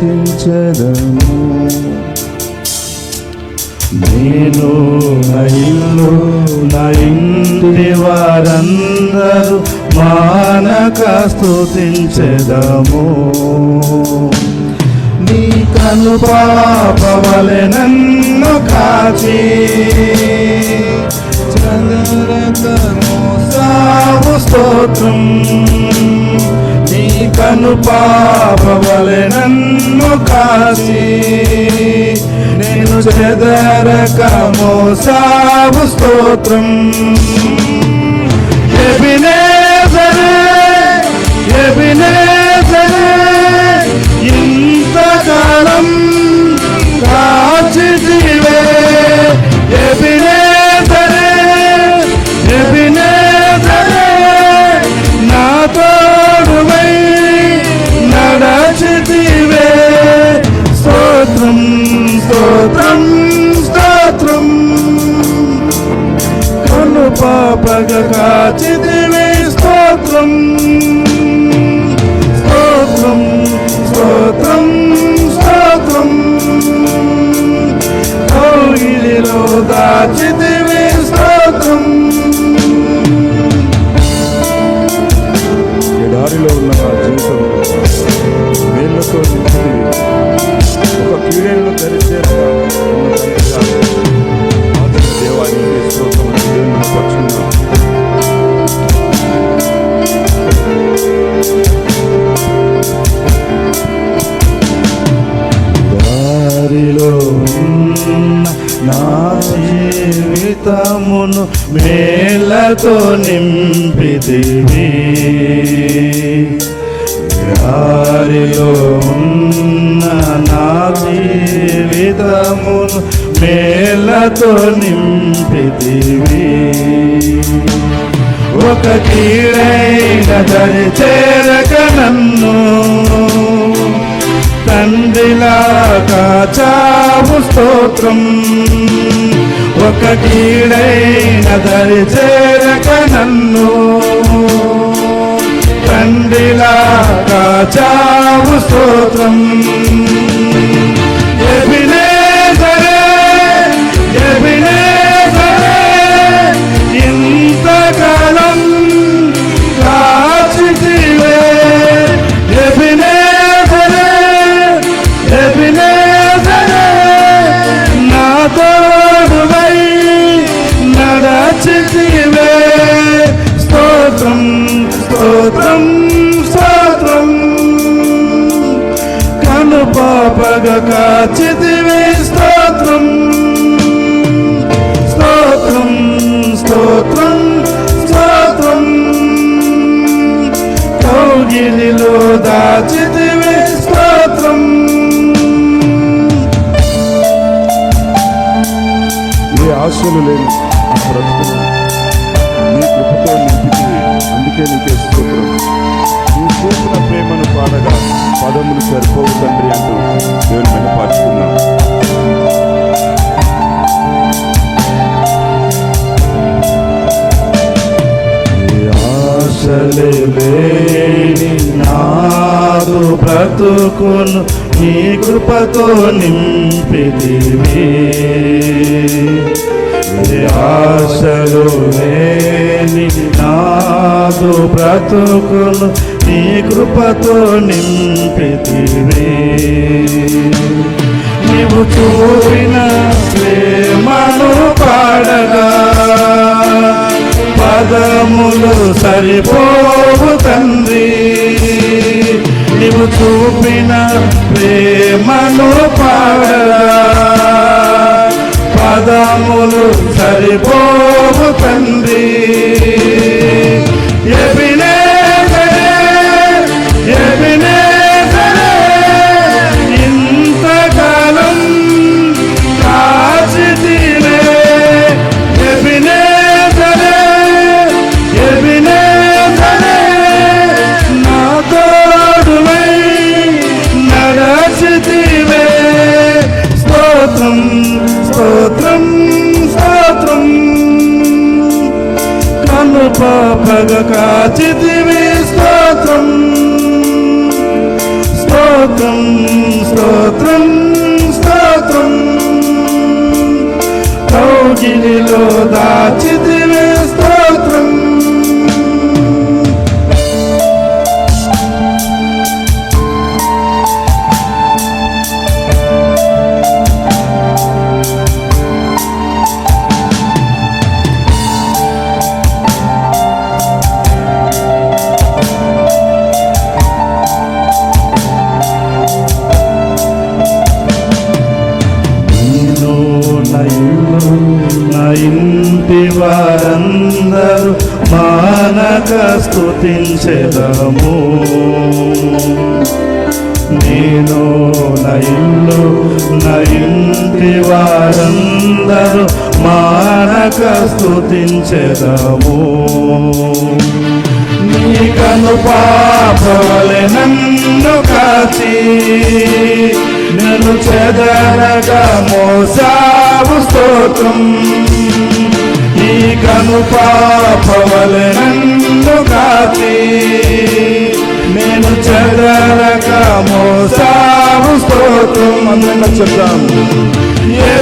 స్థుతించదము. నేను నా ఇల్లు నా ఇంటి వారందరూ మానక స్థుతించదము. నీ కను పాపవలె నన్ను కాచి చదరకము సావు స్తోత్రం. కను పాపవలె నన్ను కాసి నేను చెదరక సావు స్తోత్రం. ఎబినేజరే ఎబినేజరే ఇంతకాలం కాచితివే జీవితమును మేలతో నింపితివి. దారిలో ఉన్న నా జీవితమును మేలతో నింపితివి. ఒక కీడైన దరి చేరక నన్ను తండ్రిలా కాచావు స్తోత్రం. ఒక కీడైన దరి చేరక నన్ను. తండ్రిలా కాచావు స్తోత్రం. నడచితివే స్తోత్రం స్తోత్రం స్తోత్రం. కను పాపగ కాచితి అందుకే నీకే స్తోత్రం నీ చూసిన ప్రేమను పాడగా పదములు సరిపోవు తండ్రి అంటూ దేవుని మెనపార్చుకున్నాం ఆశలే నాదు బ్రతుకును నీ కృపతో నింపిదివి ఆశలు లేని కాదు బ్రతుకును నీ కృపతో నింపితివి. నీవు చూపిన ప్రేమను పాడగా పదములు సరిపోవు తండ్రి. నీవు చూపిన ప్రేమను పాడగా పదములు సరిపోవు తండ్రి. చంపగా కాచితివి స్తోత్రం. స్తోత్రం స్తోత్రం స్తోత్రం. కౌగిలిలో దాచి స్థుతించెదము నేను నా ఇల్లు నా ఇంటి వారందరూ మానక స్తుతించెదము. నీకను పాపవలె నన్ను కాచి నన్ను చెదరగా మోసావు స్తోత్రం. ఈ కను పాపవలె నన్ను రాత్రి మేము చెదరగా మోసాము స్తోత్రం. అందరంగా చెప్తాము. ఏ